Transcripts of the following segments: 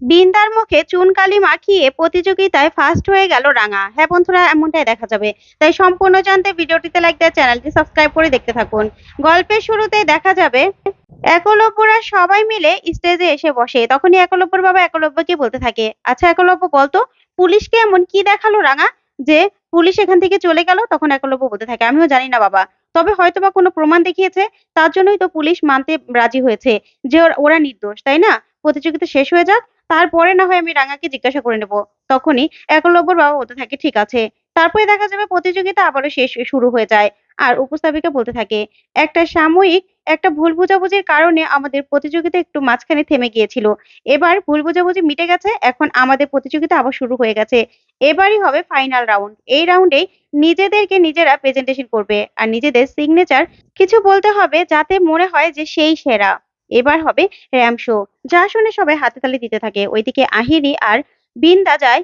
বিন্দার মুখে চুনকালি মাখিয়ে প্রতিযোগিতায় ফার্স্ট হয়ে গেল রাঙা। হ্যাঁ বন্ধুরা, এমনটাই দেখা যাবে। তাই সম্পূর্ণ জানতে ভিডিওটিতে লাইক দেওয়া চ্যানেলটি সাবস্ক্রাইব করে দেখতে থাকুন। গল্পের শুরুতেই দেখা যাবে, একলব্যরা সবাই মিলে স্টেজে এসে বসে। তখনই একলব্যর বাবা একলব্যকে বলতে থাকে আচ্ছা একলব্য, বলতো, পুলিশকে এমন কি দেখাল রাঙা, যে পুলিশ এখান থেকে চলে গেল? তখন একলব্য বলতে থাকে, আমিও জানি না বাবা। তবে হয়তো বা কোনো প্রমাণ দেখিয়েছে, তার জন্যই তো পুলিশ মানতে রাজি হয়েছে, যে ওরা নির্দোষ, তাই না? প্রতিযোগিতা শেষ হয়ে যাক, তারপরে না হয় আমি রাঙাকে জিজ্ঞাসা করে নেব। তখনই একলব্যর বাবা বলতে থাকে, ঠিক আছে। তারপরে দেখা যাবে প্রতিযোগিতা আবারও শেষ শুরু হয়ে যায়। আর উপস্থাপিকা বলতে থাকে, একটা সাময়িক, একটা ভুল বোঝাবুঝির কারণে আমাদের প্রতিযোগিতা একটু মাঝখানে থেমে গিয়েছিল। এবার ভুল বোঝাবুঝি মিটে গেছে, এখন আমাদের প্রতিযোগিতা আবার শুরু হয়ে গেছে। এবারই হবে ফাইনাল রাউন্ড এই রাউন্ডে নিজেদেরকে নিজেরা প্রেজেন্টেশন করবে। আর নিজেদের সিগনেচার কিছু বলতে হবে যাতে মনে হয় যে সেই সেরা। এবার হবে র্যাম শো যা শুনে সবাই হাতে তালি দিতে থাকে। ওইদিকে আহিরি আর বিন্দা যায়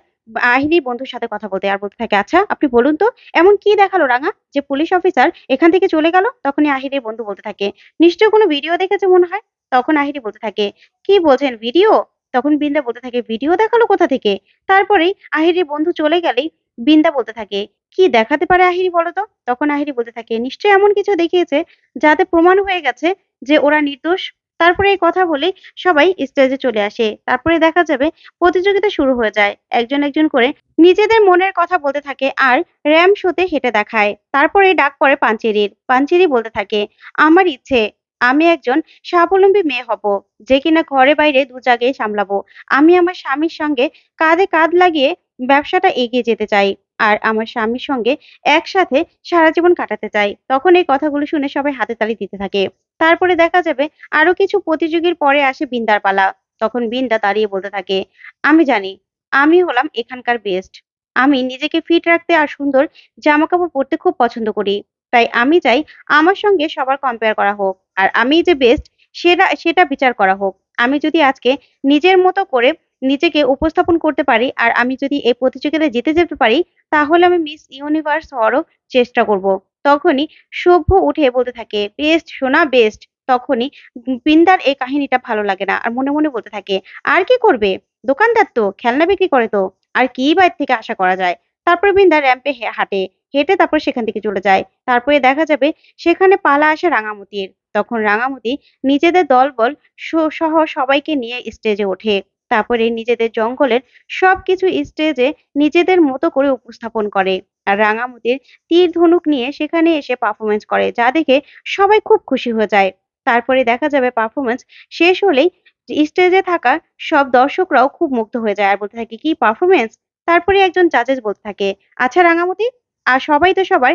আহিরি বন্ধুর সাথে কথা বলতে আর বলতে থাকে আচ্ছা আপনি বলুন তো, এমন কি দেখাল রাঙা? যে পুলিশ অফিসার এখান থেকে চলে গেল? তখনই আহিরির বন্ধু বলতে থাকে নিশ্চয় কোনো ভিডিও দেখেছে মনে হয়? তখন আহিরি বলতে থাকে, কি বলছেন, ভিডিও? তখন বিন্দা বলতে থাকে, ভিডিও দেখাল কোথা থেকে? তারপরেই আহিরির বন্ধু চলে গেলেই বিন্দা বলতে থাকে, কি দেখাতে পারে আহিরি বলো তো? তখন আহিরি বলতে থাকে, নিশ্চয়ই এমন কিছু দেখিয়েছে যাতে প্রমাণ হয়ে গেছে যে ওরা নির্দোষ তারপরে এই কথা বলে সবাই স্টেজে চলে আসে। তারপরে দেখা যাবে প্রতিযোগিতা শুরু হয়ে যায়। একজন একজন করে নিজেদের মনের কথা বলতে থাকে আর র্যাম শোতে হেঁটে দেখায়। তারপরে ডাক পড়ে পাঞ্চেরির। পাঞ্চেরি বলতে থাকে, আমার ইচ্ছে, আমি একজন স্বাবলম্বী মেয়ে হব, যে কিনা ঘরে বাইরে দু জায়গায় সামলাবো। আমি আমার স্বামীর সঙ্গে কাঁধে কাঁধ লাগিয়ে ব্যবসাটা এগিয়ে যেতে চাই আর আমার স্বামীর সঙ্গে একসাথে সারা জীবন কাটাতে চাই। তখন এই কথাগুলো শুনে সবাই হাতে তালি দিতে থাকে। তারপরে দেখা যাবে আরও কিছু প্রতিযোগীর পরে আসে বিন্দার পালা। তখন বিন্দা দাঁড়িয়ে বলতে থাকে, আমি জানি, আমি হলাম এখানকার বেস্ট আমি নিজেকে ফিট রাখতে আর সুন্দর জামা কাপড় পরতে খুব পছন্দ করি। তাই আমি চাই আমার সঙ্গে সবার কম্পেয়ার করা হোক। আর আমি যে বেস্ট সেটা সেটা বিচার করা হোক। আমি যদি আজকে নিজের মতো করে নিজেকে উপস্থাপন করতে পারি আর আমি যদি এই প্রতিযোগিতায় জিতে যেতে পারি, তাহলে আমি মিস ইউনিভার্স হওয়ারও চেষ্টা করব। তখনই সভ্য উঠে বলতে থাকে, বেস্ট সোনা, বেস্ট। তখনই বিন্দার এই কাহিনীটা ভালো লাগে না, আর মনে মনে বলতে থাকে, আর কি করবে? দোকানদার তো, খেলনা বিক্রি করে তো, আর কি বাইরে থেকে আশা করা যায়? তারপর বিন্দা র্যাম্পে হাঁটে, হেঁটে তারপর সেখান থেকে চলে যায়। তারপরে দেখা যাবে সেখানে পালা আসে রাঙামতির। তখন রাঙামতি নিজেদের দলবল সহ সবাইকে নিয়ে স্টেজে ওঠে। তারপরে নিজেদের জঙ্গলের সবকিছু স্টেজে নিজেদের মতো করে উপস্থাপন করে। আর রাঙামতির তীর ধনুক নিয়ে সেখানে এসে পারফরমেন্স করে, যা দেখে সবাই খুব খুশি হয়ে যায়। তারপরে দেখা যাবে পারফরমেন্স শেষ হলেই স্টেজে থাকা সব দর্শকরাও খুব মুগ্ধ হয়ে যায় আর বলতে থাকে, কি পারফরমেন্স তারপরে একজন জাজেস বলতে থাকে আচ্ছা রাঙামতি, আর সবাই তো সবাই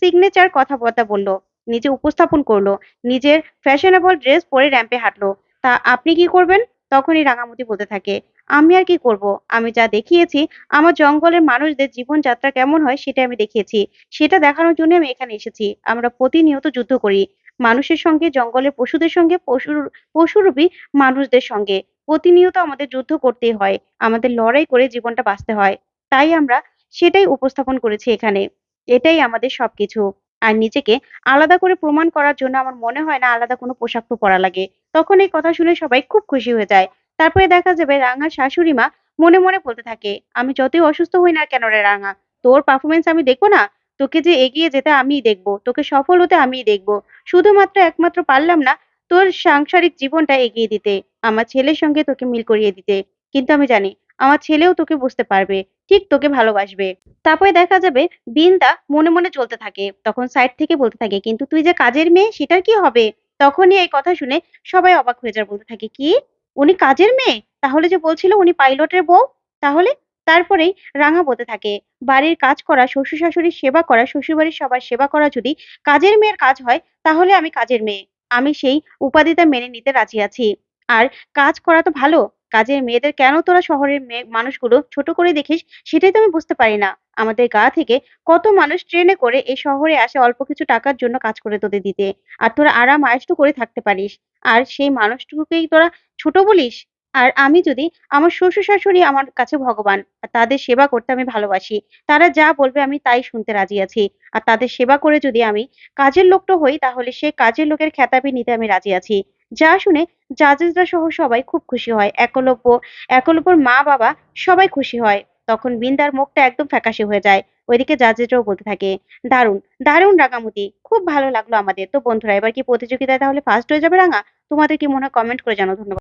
সিগনেচার কথাবার্তা বলল, নিজে উপস্থাপন করল, নিজের ফ্যাশনেবল ড্রেস পরে র্যাম্পে হাঁটলো। তা আপনি কি করবেন? তখনই রাঙামতি বলতে থাকে, আমি আর কি করব? আমি যা দেখিয়েছি, আমার জঙ্গলের মানুষদের জীবনযাত্রা কেমন হয় সেটা আমি দেখিয়েছি। সেটা দেখানোর জন্য আমি এখানে এসেছি। আমরা প্রতিনিয়ত যুদ্ধ করি, মানুষের সঙ্গে, জঙ্গলের পশুদের সঙ্গে, পশুর, পশুরূপী মানুষদের সঙ্গে। প্রতিনিয়ত আমাদের যুদ্ধ করতেই হয়, আমাদের লড়াই করে জীবনটা বাঁচতে হয়। তাই আমরা সেটাই উপস্থাপন করেছি এখানে। এটাই আমাদের সবকিছু। আর নিজেকে আলাদা করে প্রমাণ করার জন্য আমার মনে হয় না আলাদা কোনো পোশাক তো পরা লাগে। তখন এই কথা শুনে সবাই খুব খুশি হয়ে যায়। তারপরে দেখা যাবে রাঙার শাশুড়ি মা মনে মনে বলতে থাকে, আমি যতই অসুস্থ হই না কেন রে রাঙা? তোর পারফরমেন্স আমি দেখব না? তোকে যে এগিয়ে যেতে আমিই দেখব, তোকে সফল হতে আমিই দেখব। শুধুমাত্র একমাত্র পারলাম না তোর সাংসারিক জীবনটা এগিয়ে দিতে, আমার ছেলের সঙ্গে তোকে মিল করিয়ে দিতে। কিন্তু আমি জানি আমার ছেলেও তোকে বুঝতে পারবে, ঠিক তোকে ভালোবাসবে। তারপরে দেখা যাবে বিন্দা মনে মনে চলতে থাকে, তখন সাইড থেকে বলতে থাকে, কিন্তু তুই যে কাজের মেয়ে, সেটার কি হবে? তখনই এই কথা শুনে সবাই অবাক হয়ে যায়, বলতে থাকে, কি? উনি কাজের মেয়ে? তাহলে যে বলছিল উনি পাইলটের বউ? তাহলে তারপরেই রাঙা বলতে থাকে, বাড়ির কাজ করা শ্বশুর শাশুড়ির সেবা করা, শ্বশুরবাড়ির সবার সেবা করা যদি কাজের মেয়ের কাজ হয়, তাহলে আমি কাজের মেয়ে। আমি সেই উপাধিটা মেনে নিতে রাজি আছি। আর কাজ করা তো ভালো কাজের মেয়েদের কেন তোরা শহরের মেয়ে মানুষগুলো ছোট করে দেখিস সেটাই তো আমি বুঝতে পারি না। আমাদের গা থেকে কত মানুষ ট্রেনে করে এই শহরে আসে অল্প কিছু টাকার জন্য কাজ করে তোদের দিতে। আর তোরা আরাম আয়েষ্ট করে থাকতে পারিস। আর সেই মানুষটুকুকেই তোরা ছোট বলিস? আর আমি যদি আমার শ্বশুর শাশুড়ি আমার কাছে ভগবান, আর তাদের সেবা করতে আমি ভালোবাসি, তারা যা বলবে আমি তাই শুনতে রাজি আছি। আর তাদের সেবা করে যদি আমি কাজের লোকটা হই, তাহলে সে কাজের লোকের খেতাবি নিতে আমি রাজি আছি। যা শুনে জাজেসরা সহ সবাই খুব খুশি হয়। একলব্য, একলব্যর মা বাবা সবাই খুশি হয়। তখন বিন্দার মুখটা একদম ফ্যাকাশে হয়ে যায়। ওইদিকে জাজেসরাও বলতে থাকে, দারুণ দারুণ রাঙামতি, খুব ভালো লাগল আমাদের। তো বন্ধুরা, এবার কি প্রতিযোগিতায় তাহলে ফার্স্ট হয়ে যাবে রাঙা? তোমাদের কি মনে হয় কমেন্ট করে জানো ধন্যবাদ।